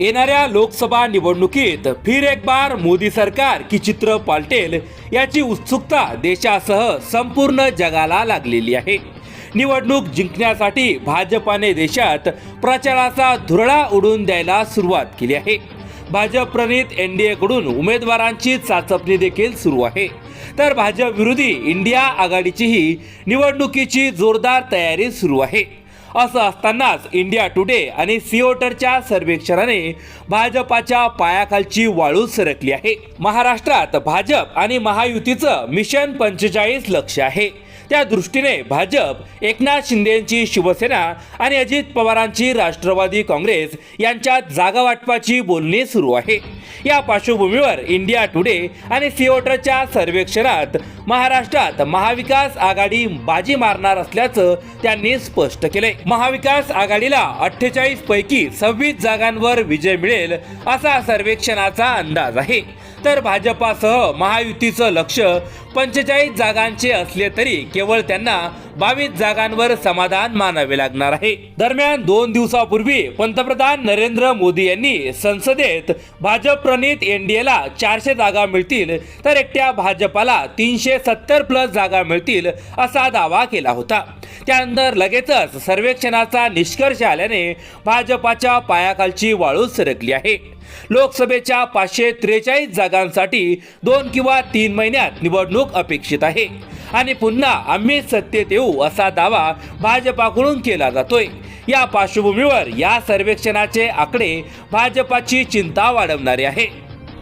येणाऱ्या लोकसभा निवडणुकीत फिर एक बार मोदी सरकार की चित्र पालटेल याची उत्सुकता देशासह संपूर्ण जगाला लागलेली आहे. निवडणूक जिंकण्यासाठी भाजपाने देशात प्रचाराचा धुरळा उडून द्यायला सुरुवात केली आहे. भाजप प्रणित एन डी एकडून उमेदवारांची चाचपणी देखील सुरू आहे. तर भाजप विरोधी इंडिया आघाडीचीही निवडणुकीची जोरदार तयारी सुरू आहे. असं असतानाच इंडिया टुडे आणि सिओटरच्या सर्वेक्षणाने भाजपाच्या पायाखालची वाळू सरकली आहे. महाराष्ट्रात भाजप आणि महायुतीचं मिशन पंचेचाळीस लक्ष आहे. त्या दृष्टीने भाजप एकनाथ शिंदेची शिवसेना आणि अजित पवारांची राष्ट्रवादी काँग्रेस यांच्यात जागा वाटपाची बोलणी सुरू आहे. या पार्श्वभूमीवर इंडिया टुडे आणि सिओटरच्या सर्वेक्षणात महाराष्ट्रात महाविकास आघाडी बाजी मारणार असल्याचं त्यांनी स्पष्ट केले महाविकास आघाडीला अठ्ठेचाळीस पैकी सव्वीस जागांवर विजय मिळेल असा सर्वेक्षणाचा अंदाज आहे. तर भाजपासह महायुतीचं लक्ष पंचेचाळीस जागांचे असले तरी केवळ त्यांना बावीस जागांवर समाधान मानावे लागणार आहे. दरम्यान दोन दिवसापूर्वी पंतप्रधान नरेंद्र मोदी यांनी संसदेत भाजप प्रणित एनडीएला चारशे जागा मिळतील तर एकट्या भाजपाला तीनशे सत्तर प्लस जागा मिळतील असा दावा केला होता. त्यानंतर लगेचच सर्वेक्षणाचा निष्कर्ष आल्याने भाजपाच्या पायाखालची वाळू सरकली आहे. लोकसभेच्या पाचशे त्रेचाळीस जागांसाठी दोन किंवा तीन महिन्यात निवडणूक अपेक्षित आहे. आणि पुन्हा आम्ही सत्तेत येऊ असा दावा भाजपाकडून केला जातोय. या पार्श्वभूमीवर या सर्वेक्षणाचे आकडे भाजपाची चिंता वाढवणारे आहे.